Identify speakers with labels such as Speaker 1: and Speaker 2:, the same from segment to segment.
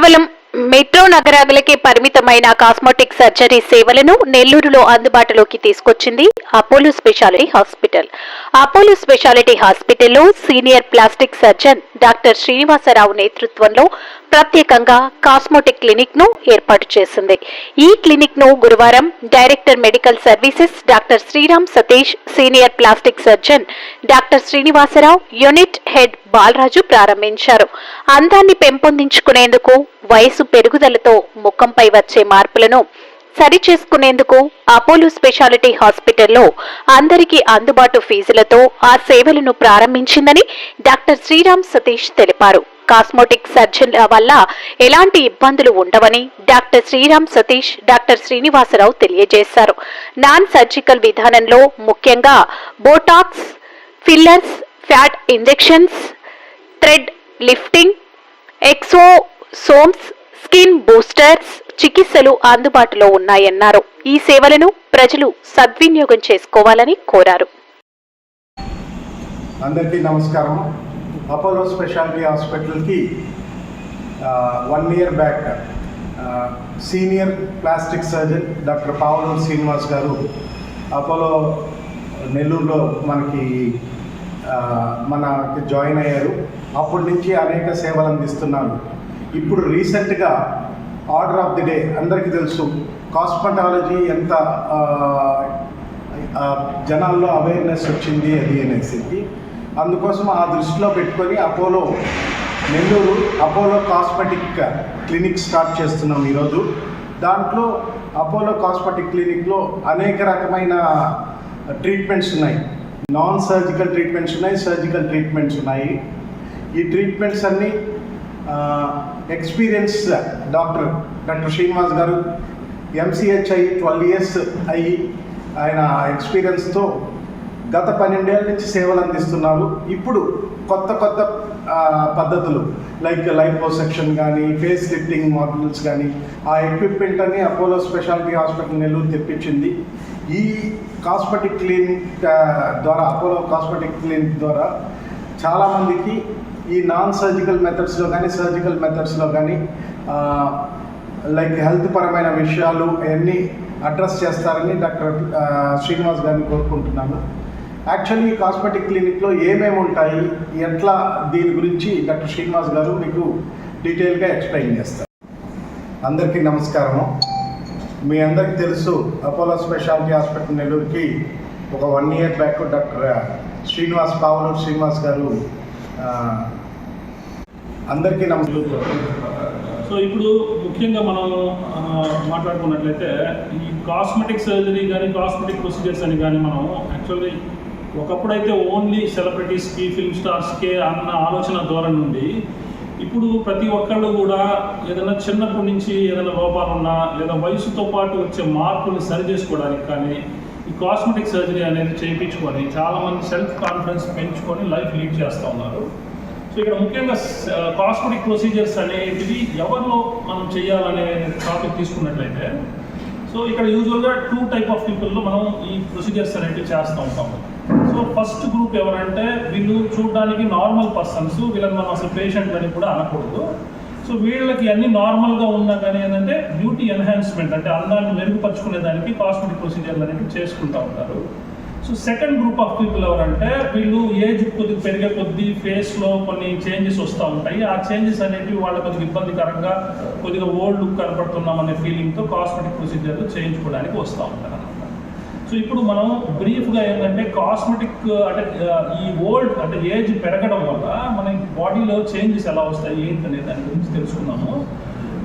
Speaker 1: కేవలం మెట్రో నగరాలకే పరిమితమైన cosmetic surgery సేవలను నెల్లూరులో అందుబాటులోకి తీసుకొచ్చింది Apollo speciality hospital. Apollo speciality హాస్పిటల్లో senior plastic surgeon doctor Srinivasarao నేతృత్వంలో ప్రత్యేకంగా కాస్మోటిక్ క్లినిక్ను ఏర్పాటు చేసింది. ఈ క్లినిక్ను గురువారం director medical services doctor Sriram Satish senior plastic surgeon doctor Srinivasarao unit head Balaraju ప్రారంభించారు. అందాన్ని పెంపొందించుకునేందుకు వయసు పెరుగుదలతో ముఖంపై వచ్చే మార్పులను సరిచేసుకునేందుకు అపోలో స్పెషాలిటీ హాస్పిటల్లో అందరికీ అందుబాటు ఫీజులతో ఆ సేవలను ప్రారంభించిందని డాక్టర్ శ్రీరామ్ సతీష్ తెలిపారు. కాస్మోటిక్ సర్జన్ల వల్ల ఎలాంటి ఇబ్బందులు ఉండవని డాక్టర్ శ్రీరామ్ సతీష్ డాక్టర్ శ్రీనివాసరావు తెలియజేశారు. నాన్ సర్జికల్ విధానంలో ముఖ్యంగా botox fillers fat injections thread lifting exosomes skin boosters చికిత్సలు అందుబాటులో ఉన్నాయన్నారు. ఈ సేవలను ప్రజలు సద్వినియోగం చేసుకోవాలని కోరారు.
Speaker 2: అందరికీ నమస్కారం. అపోలో స్పెషాలిటీ హాస్పిటల్కి one year back senior plastic surgeon doctor Pavaluru Srinivas garu Apollo నెల్లూరులో మనకి మనకి జాయిన్ అయ్యారు. అప్పటి నుంచి అనేక సేవలు అందిస్తున్నారు. ఇప్పుడు రీసెంట్గా ఆర్డర్ ఆఫ్ ది డే అందరికీ తెలుసు. కాస్మెటాలజీ ఎంత జనాల్లో అవేర్నెస్ వచ్చింది అది అనేసి. అందుకోసం ఆ దృష్టిలో పెట్టుకొని Apollo Nellore Apollo cosmetic clinic start చేస్తున్నాం ఈరోజు. దాంట్లో అపోలో కాస్మెటిక్ క్లినిక్లో అనేక రకమైన ట్రీట్మెంట్స్ ఉన్నాయి. నాన్ సర్జికల్ ట్రీట్మెంట్స్ ఉన్నాయి సర్జికల్ ట్రీట్మెంట్స్ ఉన్నాయి. ఈ ట్రీట్మెంట్స్ అన్నీ ఎక్స్పీరియన్స్ డాక్టర్ డాక్టర్ శ్రీనివాస్ గారు ఎంసీహెచ్ అయ్యి ట్వెల్వ్ ఇయర్స్ అయ్యి ఆయన ఎక్స్పీరియన్స్తో గత పన్నెండేళ్ళ నుంచి సేవలు అందిస్తున్నారు. ఇప్పుడు కొత్త కొత్త పద్ధతులు లైక్ లైపోసెక్షన్ కానీ ఫేస్ లిఫ్టింగ్ మోడల్స్ కానీ ఆ ఎక్విప్మెంట్ అని అపోలో స్పెషాలిటీ హాస్పిటల్ నెల్లూరు తెప్పించింది. ఈ కాస్మెటిక్ క్లినిక్ ద్వారా అపోలో కాస్మెటిక్ క్లినిక్ ద్వారా చాలామందికి ఈ నాన్ సర్జికల్ మెథడ్స్లో కానీ సర్జికల్ మెథడ్స్లో కానీ లైక్ హెల్త్ పరమైన విషయాలు అవన్నీ అడ్రస్ చేస్తారని డాక్టర్ శ్రీనివాస్ గారిని కోరుకుంటున్నాను. యాక్చువల్లీ కాస్మెటిక్ క్లినిక్లో ఏమేమి ఉంటాయి? ఎట్లా దీని గురించి డాక్టర్ శ్రీనివాస్ గారు మీకు డీటెయిల్గా ఎక్స్ప్లెయిన్ చేస్తారు. అందరికీ నమస్కారము. మీ అందరికీ తెలుసు అపోలో స్పెషాలిటీ హాస్పిటల్ నెల్లూరుకి ఒక one year back doctor Srinivas Pavaluru Srinivas garu అందరికీ నమస్కారం.
Speaker 3: సో ఇప్పుడు ముఖ్యంగా మనం మాట్లాడుకున్నట్లయితే ఈ కాస్మెటిక్ సర్జరీ కానీ కాస్మెటిక్ ప్రొసీజర్స్ అని కానీ మనం యాక్చువల్లీ ఒకప్పుడైతే ఓన్లీ సెలబ్రిటీస్కి ఫిల్మ్ స్టార్స్కే అన్న ఆలోచన ధోరణి నుండి ఇప్పుడు ప్రతి ఒక్కళ్ళు కూడా ఏదైనా చిన్నప్పటి నుంచి ఏదైనా లోపాలు ఉన్నా లేదా వయసుతో పాటు వచ్చే మార్పులు సరి చేసుకోవడానికి కానీ ఈ కాస్మెటిక్ సర్జరీ అనేది చేయించుకొని చాలామంది సెల్ఫ్ కాన్ఫిడెన్స్ పెంచుకొని లైఫ్ లీడ్ చేస్తూ ఉన్నారు. సో ఇక్కడ ముఖ్యంగా కాస్మెటిక్ ప్రొసీజర్స్ అనేటివి ఎవరిలో మనం చేయాలనే టాపిక్ తీసుకున్నట్లయితే సో ఇక్కడ యూజువల్గా టూ టైప్ ఆఫ్ పీపుల్లో మనం ఈ ప్రొసీజర్స్ అనేవి చేస్తూ ఉంటాము సో ఫస్ట్ గ్రూప్ ఎవరంటే వీళ్ళు చూడడానికి నార్మల్ పర్సన్స్ వీళ్ళని మనం అసలు పేషెంట్ అని కూడా అనకూడదు. సో వీళ్ళకి అన్ని నార్మల్గా ఉన్నా కానీ ఏంటంటే బ్యూటీ ఎన్హాన్స్మెంట్ అంటే అందాన్ని మెరుగుపరుచుకునే దానికి కాస్మెటిక్ ప్రొసీజర్లు అనేవి చేసుకుంటూ ఉంటారు. So second group of people ఎవరంటే వీళ్ళు ఏజ్ కొద్దిగా పెరిగే కొద్దీ ఫేస్లో కొన్ని చేంజెస్ వస్తూ ఉంటాయి. ఆ చేంజెస్ అనేవి వాళ్ళ కొద్దిగా ఇబ్బందికరంగా కొద్దిగా ఓల్డ్ లుక్ కనపడుతున్నాం అనే ఫీలింగ్తో కాస్మెటిక్ ప్రొసీజర్లు చేయించుకోవడానికి వస్తూ ఉంటారు సో ఇప్పుడు మనం బ్రీఫ్గా ఏంటంటే కాస్మెటిక్ అంటే ఈ ఓల్డ్ అంటే ఏజ్ పెరగడం వల్ల మన బాడీలో చేంజెస్ ఎలా వస్తాయి ఏంటి అనే దాని గురించి తెలుసుకున్నాము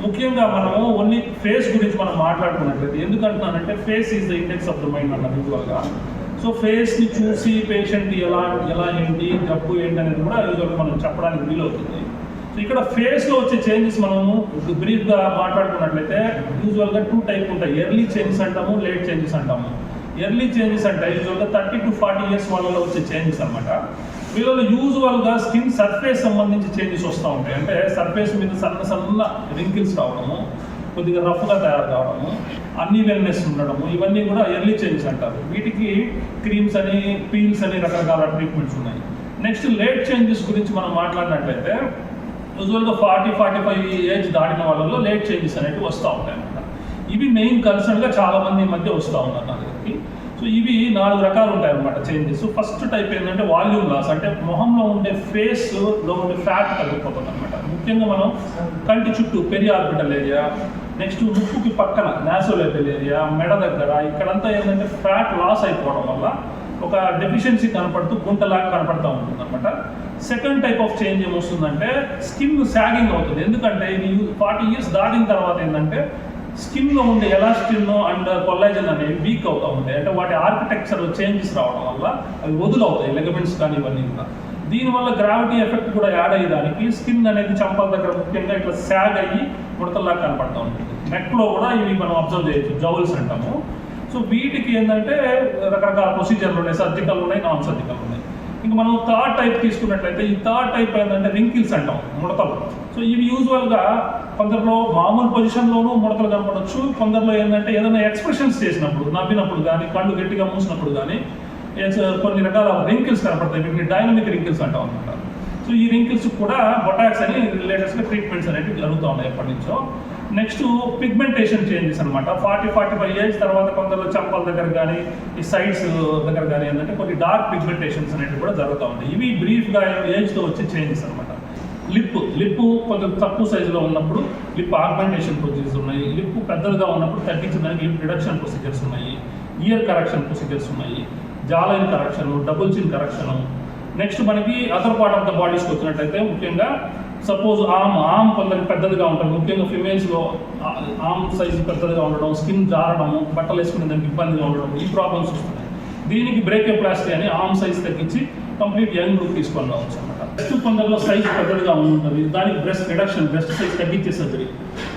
Speaker 3: ముఖ్యంగా మనము ఓన్లీ ఫేస్ గురించి మనం మాట్లాడుకున్నట్లయితే ఎందుకంటున్నానంటే face is the index of the mind అన్న యూజువల్గా సో ఫేస్ని చూసి పేషెంట్ ఎలా ఎలా ఏంటి జబ్బు ఏంటి అనేది కూడా యూజువల్గా మనం చెప్పడానికి వీలవుతుంది. సో ఇక్కడ ఫేస్లో వచ్చే చేంజెస్ మనము బ్రీఫ్గా మాట్లాడుకున్నట్లయితే యూజువల్గా టూ టైప్ ఉంటాయి. ఎర్లీ చేంజెస్ అంటాము లేట్ చేంజెస్ అంటాము. ఎర్లీ చేంజెస్ అంటే యూజువల్గా థర్టీ టు ఫార్టీ ఇయర్స్ వాళ్ళలో వచ్చే చేంజెస్ అనమాట వీళ్ళలో యూజువల్గా స్కిన్ సర్ఫేస్ సంబంధించి చేంజెస్ వస్తూ ఉంటాయి. అంటే సర్ఫేస్ మీద సన్న సన్న రింకిల్స్ రావడము కొద్దిగా రఫ్గా తయారు కావడము అన్ని వెల్నెస్ ఉండడము ఇవన్నీ కూడా ఎర్లీ చేంజ్ అంటారు. వీటికి క్రీమ్స్ అని పీల్స్ అని రకరకాల ట్రీట్మెంట్స్ ఉన్నాయి. నెక్స్ట్ లేట్ చేంజెస్ గురించి మనం మాట్లాడినట్లయితే యూజువల్గా ఫార్టీ ఫార్టీ ఫైవ్ ఏజ్ దాటిన వాళ్ళలో లేట్ చేంజెస్ అనేవి వస్తూ ఉంటాయి అన్నమాట. ఇవి మెయిన్ కన్సర్న్గా చాలామంది ఈ మధ్య వస్తూ ఉన్నారు నా దగ్గరికి. సో ఇవి నాలుగు రకాలు ఉంటాయి అన్నమాట చేంజెస్ ఫస్ట్ టైప్ ఏంటంటే వాల్యూమ్ లాస్ అంటే మొహంలో ఉండే ఫేస్లో ఉండే ఫ్యాట్ తగ్గిపోతుంది అనమాట ముఖ్యంగా మనం కంటి చుట్టూ పెరి ఆర్బిటల్ ఏరియా నెక్స్ట్ ముక్కుకి పక్కన నాసోలేబల్ ఏరియా మెడ దగ్గర ఇక్కడంతా ఏంటంటే ఫ్యాట్ లాస్ అయిపోవడం వల్ల ఒక డెఫిషియన్సీ కనపడుతూ గుంటలాగా కనపడతా ఉంటుంది అనమాట సెకండ్ టైప్ ఆఫ్ చేంజ్ ఏమొస్తుందంటే స్కిన్ సాగింగ్ అవుతుంది. ఎందుకంటే ఇది ఫార్టీ ఇయర్స్ దాటిన తర్వాత ఏంటంటే స్కిన్లో ఉండే ఎలాస్టిన్ అండ్ కొల్లాజన్ అనేవి వీక్ అవుతూ ఉంటాయి. అంటే వాటి ఆర్కిటెక్చర్ చేంజెస్ రావడం వల్ల అవి వదులవుతాయి లెగమెంట్స్ కానీ ఇవన్నీ కూడా. దీనివల్ల గ్రావిటీ ఎఫెక్ట్ కూడా యాడ్ అయ్యేదానికి స్కిన్ అనేది చంపల దగ్గర ముఖ్యంగా ఇట్లా సాగ్ అయ్యి ముడతల్లా కనపడతా ఉంటుంది. నెక్లో కూడా ఇవి మనం అబ్జర్వ్ చేయొచ్చు జౌల్స్ అంటాము. సో వీటికి ఏంటంటే రకరకాల ప్రొసీజర్లు ఉన్నాయి సర్జికల్ ఉన్నాయి నాన్ సర్జికల్ ఉన్నాయి. ఇంకా మనం థర్డ్ టైప్ తీసుకున్నట్లయితే ఈ థర్డ్ టైప్ ఏంటంటే రింకిల్స్ అంటాం ముడతలు. సో ఇవి యూజువల్గా కొందరిలో మామూలు పొజిషన్లోనూ ముడతలు కనపడవచ్చు కొందరిలో ఏంటంటే ఏదైనా ఎక్స్ప్రెషన్స్ చేసినప్పుడు నవ్వినప్పుడు కానీ కళ్ళు గట్టిగా మూసినప్పుడు కానీ కొన్ని రకాల రింకిల్స్ కనపడతాయి. వీటిని డైనమిక్ రింకిల్స్ అంటాం అనమాట సో ఈ రింకిల్స్ కూడా బొటాక్స్ అని లేటెస్ట్గా ట్రీట్మెంట్స్ అనేవి జరుగుతూ ఉన్నాయి ఎప్పటి నుంచో. నెక్స్ట్ పిగ్మెంటేషన్ చేంజెస్ అనమాట ఫార్టీ ఫార్టీ ఫైవ్ ఏజ్ తర్వాత కొందరు చంపల దగ్గర కానీ ఈ సైడ్స్ దగ్గర కానీ ఏంటంటే కొన్ని డార్క్ పిగ్మెంటేషన్స్ అనేవి కూడా జరుగుతూ ఉంటాయి ఇవి బ్రీఫ్గా ఏజ్తో వచ్చే చేంజెస్ అనమాట లిప్ లిప్ కొంచెం తక్కువ సైజులో ఉన్నప్పుడు లిప్ ఆగ్మెంటేషన్ ప్రొసీజర్స్ ఉన్నాయి. లిప్ పెద్దదిగా ఉన్నప్పుడు తగ్గించడానికి లిప్ రిడక్షన్ ప్రొసీజర్స్ ఉన్నాయి. ఇయర్ కరెక్షన్ ప్రొసీజర్స్ ఉన్నాయి. Jawline correction double chin correction next మనకి అదర్ పార్ట్ ఆఫ్ ద బాడీస్కి వచ్చినట్టయితే ముఖ్యంగా సపోజ్ ఆమ్ ఆమ్ కొందరికి పెద్దదిగా ఉంటుంది ముఖ్యంగా ఫిమేల్స్లో ఆమ్ సైజు పెద్దదిగా ఉండడం స్కిన్ జారడము బట్టలు వేసుకునే దానికి ఇబ్బందిగా ఉండడం ఈ ప్రాబ్లమ్స్ వస్తున్నాయి. దీనికి బ్రేకేప్లాస్టీ అని ఆమ్ సైజ్ తగ్గించి కంప్లీట్ యంగ్ లుక్ తీసుకొని రావచ్చు అనమాట బ్రెస్ట్ కొందరిలో సైజ్ పెద్దదిగా ఉంటుంది. దానికి బ్రెస్ట్ రిడక్షన్ బ్రెస్ట్ సైజ్ తగ్గించే సర్జరీ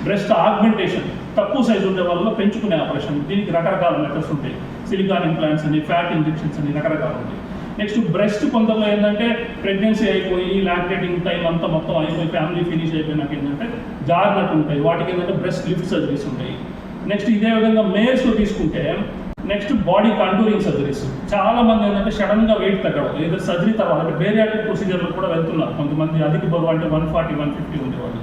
Speaker 3: బ్రెస్ట్ ఆగ్మెంటేషన్ తక్కువ సైజ్ ఉండే వాళ్ళలో పెంచుకునే ఆపరేషన్ దీనికి రకరకాల మెథడ్స్ ఉంటాయి. సిలికాన్ ఇంప్లాంట్స్ అని ఫ్యాట్ ఇంజెక్షన్స్ అని రకరకాలు ఉంటాయి. నెక్స్ట్ బ్రెస్ట్ కొందరిలో ఏంటంటే ప్రెగ్నెన్సీ అయిపోయి లాక్టేటింగ్ టైం అంతా మొత్తం అయిపోయి ఫ్యామిలీ ఫినిష్ అయిపోయినాక ఏంటంటే జారినట్టు ఉంటాయి. వాటికి ఏంటంటే బ్రెస్ట్ లిఫ్ట్ సర్జరీస్ ఉంటాయి. నెక్స్ట్ ఇదే విధంగా మేల్స్లో తీసుకుంటే నెక్స్ట్ బాడీ కంటూరింగ్ సర్జరీస్ చాలా మంది ఏంటంటే సడన్గా వెయిట్ తగ్గడం ఏదో సర్జరీ తర్వాత అంటే బేరియాటిక్ ప్రొసీజర్లు కూడా వెళ్తున్నారు. కొంతమంది అధిక బరువు అంటే వన్ ఫార్టీ వన్ ఫిఫ్టీ ఉండేవాళ్ళు.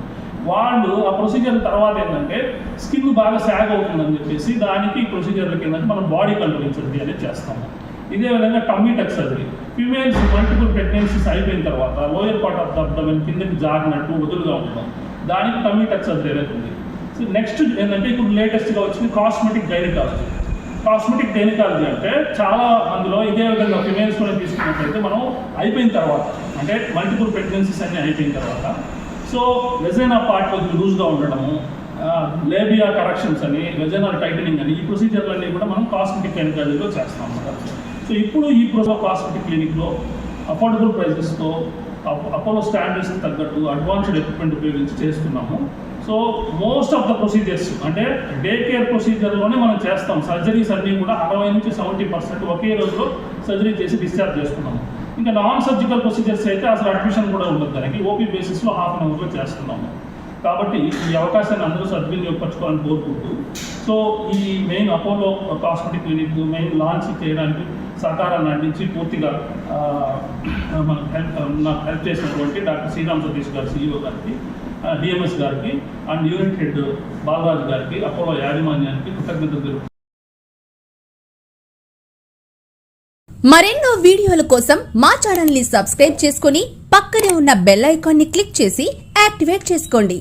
Speaker 3: వాళ్ళు ఆ ప్రొసీజర్ తర్వాత ఏంటంటే స్కిన్ బాగా సాగ్ అవుతుందని చెప్పేసి దానికి ప్రొసీజర్లకి ఏంటంటే మనం బాడీ కంట్రోలింగ్ సర్జరీ అనేది చేస్తాము. ఇదే విధంగా tummy tuck surgery females multiple pregnancies అయిపోయిన తర్వాత లోయర్ పార్ట్ ఆఫ్ దబ్దమని కిందకి జారినట్టు వదులుగా ఉండడం దానికి టమ్మీ టక్ సర్జరీ అవుతుంది ఉంది సో నెక్స్ట్ ఏంటంటే ఇప్పుడు లేటెస్ట్గా వచ్చింది కాస్మెటిక్ గైనకాలజీ కాస్మెటిక్ గైనకాలజీ అంటే చాలా అందులో ఇదే విధంగా ఫిమేల్స్ కూడా తీసుకున్నట్లయితే మనం అయిపోయిన తర్వాత అంటే మల్టిపుల్ ప్రెగ్నెన్సీస్ అన్నీ అయిపోయిన తర్వాత సో వెజైనా పార్ట్ కొంచెం లూజ్గా ఉండడము లేబియా కరెక్షన్స్ అని వెజైనల్ టైటనింగ్ అని ఈ ప్రొసీజర్లన్నీ కూడా మనం కాస్మెటిక్ గైనకాలజీలో చేస్తాం అన్నమాట. సో ఇప్పుడు ఈ ప్రొసో హాస్పిటల్ క్లినిక్లో అఫోర్డబుల్ ప్రైజెస్తో అపోలో స్టాండర్డ్స్ తగ్గట్టు అడ్వాన్స్డ్ ఎక్విప్మెంట్ ఉపయోగించి చేస్తున్నాము. So most of the procedures అంటే డే కేర్ ప్రొసీజర్లోనే మనం చేస్తాం. సర్జరీస్ అన్నీ కూడా అరవై నుంచి సెవెంటీ పర్సెంట్ ఒకే రోజులో సర్జరీ చేసి డిశ్చార్జ్ చేస్తున్నాము. ఇంకా నాన్ సర్జికల్ ప్రొసీజర్స్ అయితే అసలు అడ్మిషన్ కూడా ఉండదు దానికి. ఓపీ బేసిస్లో హాఫ్ అన్ అవర్లో చేస్తున్నాము. కాబట్టి ఈ అవకాశాన్ని అందరూ సద్వినియోగపరచుకోవాలని కోరుకుంటూ. సో ఈ main Apollo cosmetic clinic main launch చేయడానికి సహకారాన్ని అందించి పూర్తిగా మనకు హెల్ప్ నాకు హెల్ప్ చేసినటువంటి డాక్టర్ శ్రీరామ్ సతీష్ గారు సీఈఓ గారికి డిఎంఎస్ గారికి అండ్ యూనిట్ హెడ్ బాలరాజు గారికి అపోలో యాజమాన్యానికి కృతజ్ఞతలు
Speaker 4: మరెన్నో వీడియోల కోసం మా ఛానల్ని సబ్స్క్రైబ్ చేసుకుని పక్కనే ఉన్న బెల్ ఐకాన్ని క్లిక్ చేసి యాక్టివేట్ చేసుకోండి.